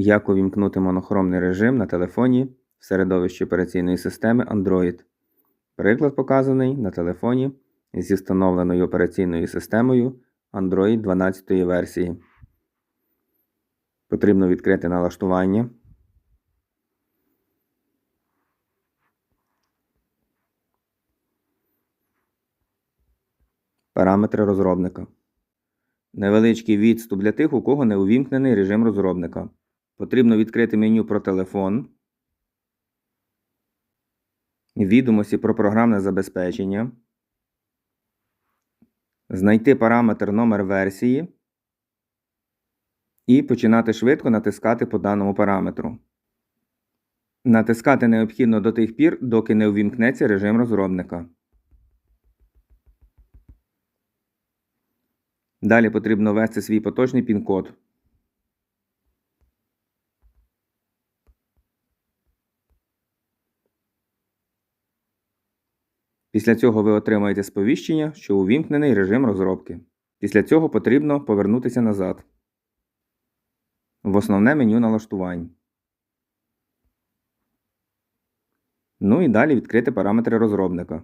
Як увімкнути монохромний режим на телефоні в середовищі операційної системи Android. Приклад показаний на телефоні зі встановленою операційною системою Android 12 версії. Потрібно відкрити налаштування. Параметри розробника. Невеличкий відступ для тих, у кого не увімкнений режим розробника. Потрібно відкрити меню про телефон. Відомості про програмне забезпечення. Знайти параметр номер версії. І починати швидко натискати по даному параметру. Натискати необхідно до тих пір, доки не увімкнеться режим розробника. Далі потрібно ввести свій поточний пін-код. Після цього ви отримаєте сповіщення, що увімкнений режим розробки. Після цього потрібно повернутися назад в основне меню налаштувань. Ну і далі відкрити параметри розробника.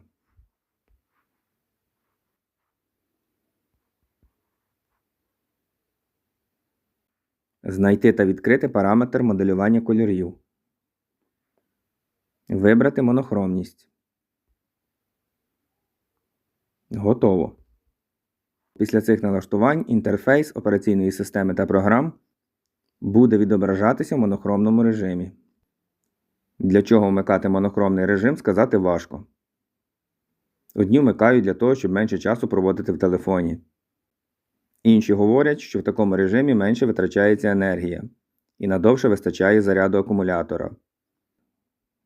Знайти та відкрити параметр моделювання кольорів. Вибрати монохромність. Готово. Після цих налаштувань інтерфейс операційної системи та програм буде відображатися в монохромному режимі. Для чого вмикати монохромний режим, сказати важко. Одні вмикають для того, щоб менше часу проводити в телефоні. Інші говорять, що в такому режимі менше витрачається енергія і надовше вистачає заряду акумулятора.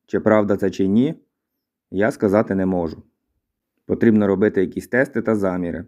Чи правда це чи ні, я сказати не можу. Потрібно робити якісь тести та заміри.